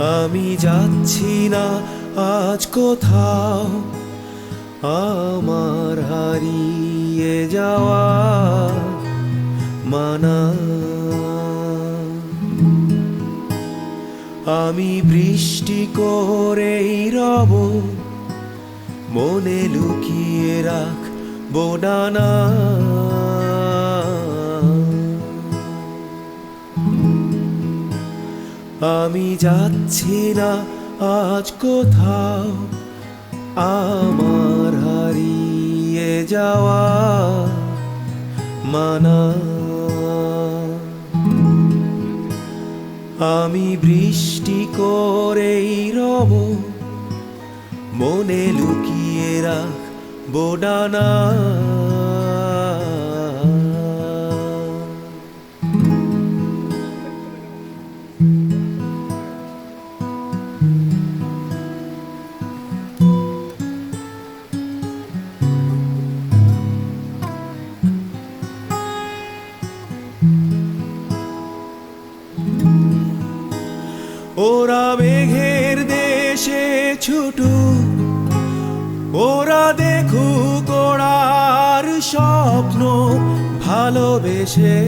আমি যাচ্ছি না, আজ কোথাও। আমার হারিয়ে যাওয়া মানা। আমি বৃষ্টি করেই রব, মনে লুকিয়ে রাখ বোডানা আমি যাচ্ছি না আজ কোথাও। আমার হারিয়ে যাওয়া মানা। আমি বৃষ্টি করেই রব, মনে লুকিয়ে রাখ বোডানা ওরা মেঘের দেশে ছুটু ওরা দেখু কোড়ার স্বপ্ন ভালোবেসে।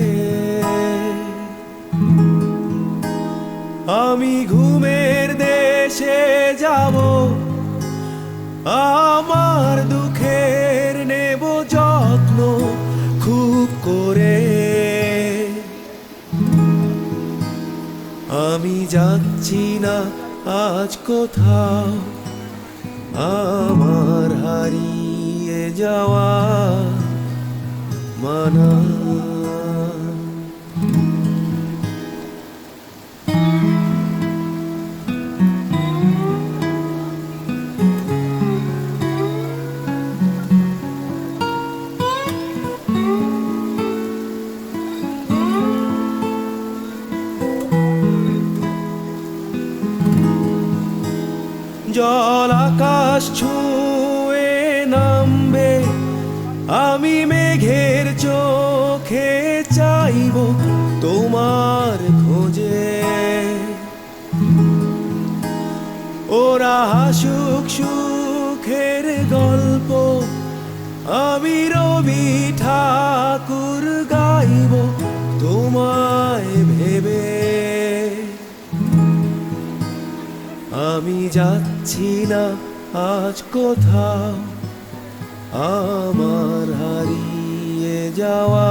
আমি ঘুমের আমি যাচ্ছি না আজ কোথাও। আমার হারিয়ে যাওয়া মানা জল আকাশ ছুঁয়ে নামবে। আমি মেঘের চোখে চাইব তোমার খোঁজে। ওরা হাসুক সুখের গল্প, আমি রবি ঠাকুর আমি যাচ্ছি না আজ কোথাও। আমার হারিয়ে যাওয়া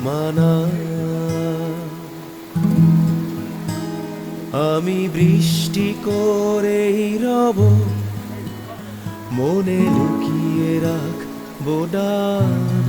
মানা। আমি বৃষ্টি করেই রব, মনে লুকিয়ে রাখ বোডানা